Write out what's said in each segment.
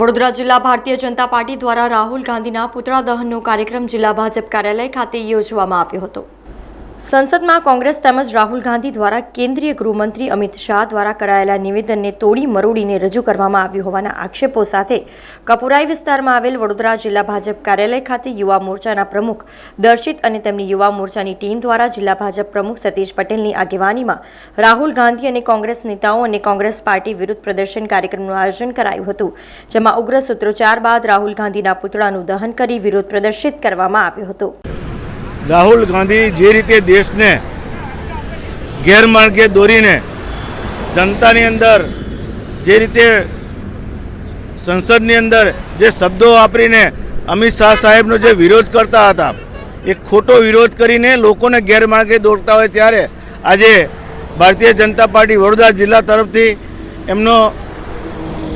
વડોદરા જિલ્લા ભારતીય જનતા પાર્ટી દ્વારા રાહુલ ગાંધીના પુતળા દહનનો કાર્યક્રમ જિલ્લા ભાજપ કાર્યાલય ખાતે યોજવામાં આવ્યો હતો. સંસદમાં કોંગ્રેસ તેમજ રાહુલ ગાંધી દ્વારા કેન્દ્રીય ગૃહમંત્રી અમિત શાહ દ્વારા કરાયેલા નિવેદનને તોડી મરોડીને રજૂ કરવામાં આવ્યું હોવાના આક્ષેપો સાથે કપુરાઈ વિસ્તારમાં આવેલ વડોદરા જિલ્લા ભાજપ કાર્યાલય ખાતે યુવા મોરચાના પ્રમુખ દર્શિત અને તેમની યુવા મોરચાની ટીમ દ્વારા જિલ્લા ભાજપ પ્રમુખ સતીશ પટેલની આગેવાનીમાં રાહુલ ગાંધી અને કોંગ્રેસ નેતાઓ અને કોંગ્રેસ પાર્ટી વિરુદ્ધ પ્રદર્શન કાર્યક્રમનું આયોજન કરાયું હતું, જેમાં ઉગ્ર સૂત્રોચ્ચાર બાદ રાહુલ ગાંધીના પુતળાનું દહન કરી વિરોધ પ્રદર્શિત કરવામાં આવ્યો હતો. રાહુલ ગાંધી જે રીતે દેશને ગેરમાર્ગે દોરીને જનતાની અંદર જે રીતે સંસદની અંદર જે શબ્દો વાપરીને અમિત શાહ સાહેબનો જે વિરોધ કરતા હતા એ ખોટો વિરોધ કરીને લોકોને ગેરમાર્ગે દોરતા હોય ત્યારે આજે ભારતીય જનતા પાર્ટી વડોદરા જિલ્લા તરફથી એમનો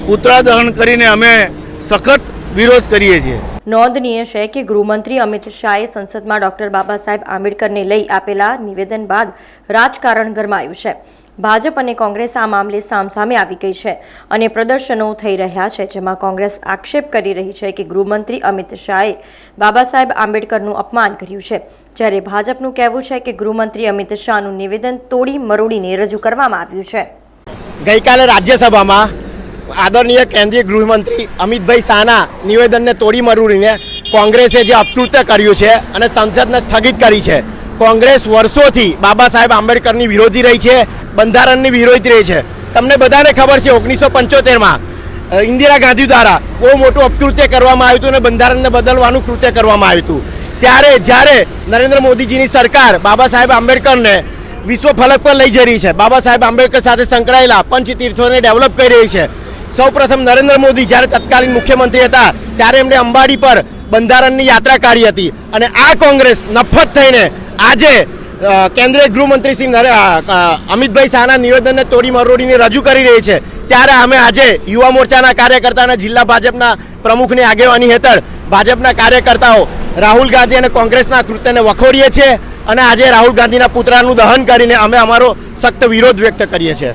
પુતળા દહન કરીને અમે સખત વિરોધ કરીએ છીએ. નોંધનીય છે કે ગૃહમંત્રી અમિત શાહે સંસદમાં ડોક્ટર બાબા સાહેબ આંબેડકરને લઈ આપેલા નિવેદન બાદ રાજકારણ ગરમાયું છે. ભાજપ અને કોંગ્રેસ આ મામલે સામસામે આવી ગઈ છે અને પ્રદર્શનો થઈ રહ્યા છે, જેમાં કોંગ્રેસ આક્ષેપ કરી રહી છે કે ગૃહમંત્રી અમિત શાહે બાબા સાહેબ આંબેડકરનું અપમાન કર્યું છે. જ્યારે ભાજપનું કહેવું છે કે ગૃહમંત્રી અમિત શાહનું નિવેદન તોડી મરોડીને રજૂ કરવામાં આવ્યું છે. ગઈકાલે રાજ્યસભામાં આદરણીય કેન્દ્રીય ગૃહમંત્રી અમિતભાઈ શાહના નિવેદનને તોડી મરૂડીને કોંગ્રેસે જે અપકૃત્ય કર્યું છે અને સંસદને સ્થગિત કરી છે. કોંગ્રેસ વર્ષોથી બાબા સાહેબ આંબેડકરની વિરોધી રહી છે, બંધારણની વિરોધી રહી છે. તમને બધાને ખબર છે, ઓગણીસો પંચોતેરમાં ઇન્દિરા ગાંધી દ્વારા બહુ મોટું અપકૃત્ય કરવામાં આવ્યું હતું અને બંધારણને બદલવાનું કૃત્ય કરવામાં આવ્યું હતું. ત્યારે જ્યારે નરેન્દ્ર મોદીજીની સરકાર બાબા સાહેબ આંબેડકરને વિશ્વ ફલક પર લઈ જઈ રહી છે, બાબા સાહેબ આંબેડકર સાથે સંકળાયેલા પંચતીર્થોને ડેવલપ કરી રહી છે સૌપ્રથમ નરેન્દ્ર મોદી જ્યારે તત્કાલીન મુખ્યમંત્રી હતા, ત્યારે એમણે અંબાડી પર બંધારણની યાત્રા કાઢી હતી. અને આ કોંગ્રેસ નફત થઈને આજે કેન્દ્રીય ગૃહમંત્રી શ્રી અમિતભાઈ શાહના નિવેદનને તોડી મરોડીને રજૂ કરી રહી છે. ત્યારે અમે આજે યુવા મોરચાના કાર્યકર્તા અને જિલ્લા ભાજપના પ્રમુખની આગેવાની હેઠળ ભાજપના કાર્યકર્તાઓ રાહુલ ગાંધી અને કોંગ્રેસના કૃત્યને વખોડીએ છીએ. અને આજે રાહુલ ગાંધીના પુતળાનું દહન કરીને અમે અમારો સખ્ત વિરોધ વ્યક્ત કરીએ છીએ.